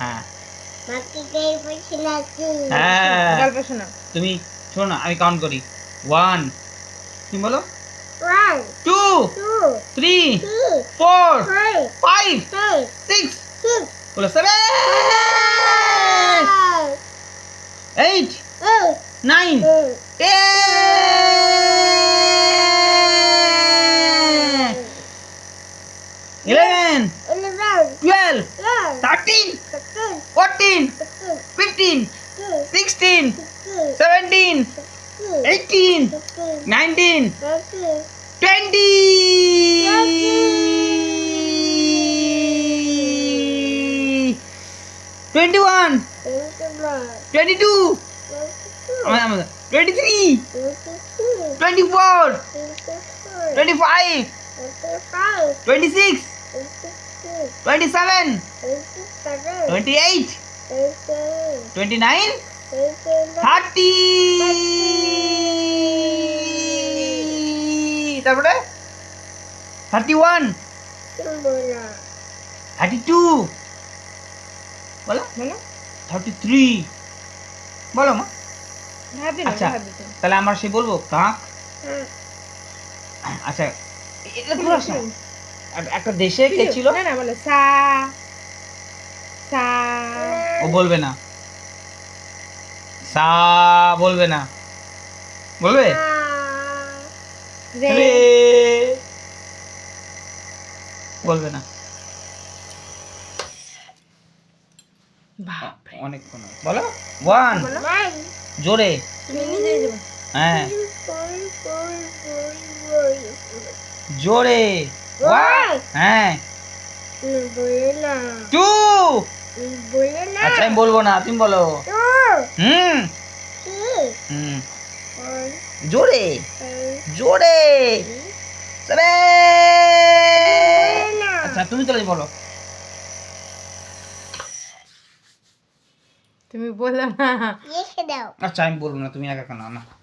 হ্যাঁ। হ্যাঁ। গল্প শোনো। তুমি শোনো না আমি কাউন্ট করি। ওয়ান তুমি বলো। Two three four five six বলো seven eight nine eleven, twelve, thirteen, fourteen, fifteen, sixteen, seventeen, eighteen, nineteen, twenty, twenty. One, twenty two, twenty three, twenty four, twenty five. Twenty three twenty three twenty four twenty four twenty five twenty five twenty six twenty six twenty seven twenty seven twenty eight twenty eight twenty thirty তারপরে thirty one বলা thirty two বলো বলো thirty three বলো মা আচ্ছা তাহলে আমরা সে বলব কাক হ্যাঁ আচ্ছা এটা। একটা দেশে কে ছিল না না বলো সা সা। ও বলবে না। সা বলবে না। বলবে? রে। বলবে না। অনেকক্ষণ। বলো? ওয়ান জোরে। হ্যাঁ ফোর ফোর ফোর ফোর জোরে। হ্যাঁ। টু। আচ্ছা আমি বলব না তুমি বলো। হুম। হুম। জোরে। জোরে। আচ্ছা তুমি তাহলে বলো। তুমি বলো না। আচ্ছা আমি বলব না তুমি একা কেন না।